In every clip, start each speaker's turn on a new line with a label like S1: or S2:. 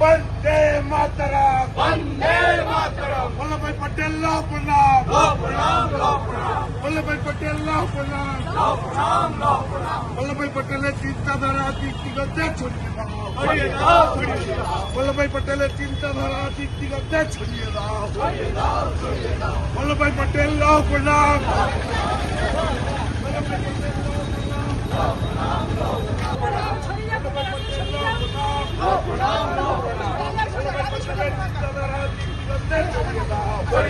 S1: वंदे मातरम
S2: वंदे मातरम
S1: वल्लभभाई पटेल ला प्रणाम
S2: ला प्रणाम ला प्रणाम
S1: वल्लभभाई पटेल ला प्रणाम
S2: ला प्रणाम ला प्रणाम
S1: वल्लभभाई पटेलेর চিন্তাধারা ব্যক্তিগত ছড়িয়ে দাও
S2: ছড়িয়ে দাও ছড়িয়ে দাও
S1: वल्लभभाई পটেলের চিন্তাধারা ব্যক্তিগত ছড়িয়ে দাও
S2: ছড়িয়ে দাও ছড়িয়ে দাও
S1: वल्लभभाई पटेल ला প্রণাম वल्लभभाई पटेल ला
S2: প্রণাম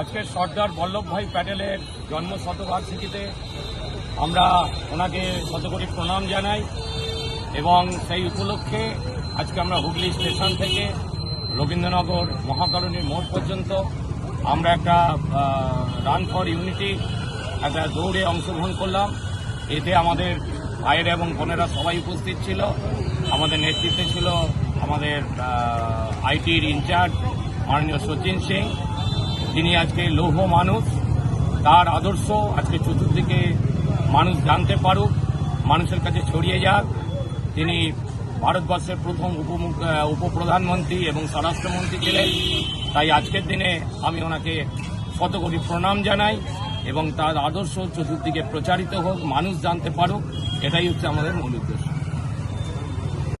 S3: আজকে সর্দার বল্লভভাই প্যাটেলের জন্ম শতবার্ষিকীতে আমরা ওনাকে শতকোটি প্রণাম জানাই এবং সেই উপলক্ষে আজকে আমরা হুগলি স্টেশন থেকে রবীন্দ্রনগর মহাকরণীর মোড় পর্যন্ত আমরা একটা রান ফর ইউনিটি একটা দৌড়ে অংশগ্রহণ করলাম। এতে আমাদের ভাইয়েরা এবং বোনেরা সবাই উপস্থিত ছিল। আমাদের নেতৃত্বে ছিল আমাদের আইটির ইনচার্জ মাননীয় সচিন সিং। তিনি আজকে লৌহ মানুষ, তার আদর্শ আজকে চতুর্দিকে মানুষ জানতে পারুক, মানুষের কাছে ছড়িয়ে যাক। তিনি ভারতবর্ষের প্রথম উপমুখ উপপ্রধানমন্ত্রী এবং স্বরাষ্ট্রমন্ত্রী ছিলেন। তাই আজকের দিনে আমি ওনাকে শত কোটি প্রণাম জানাই এবং তার আদর্শ চতুর্দিকে প্রচারিত হোক, মানুষ জানতে পারুক, এটাই হচ্ছে আমাদের মূল উদ্দেশ্য।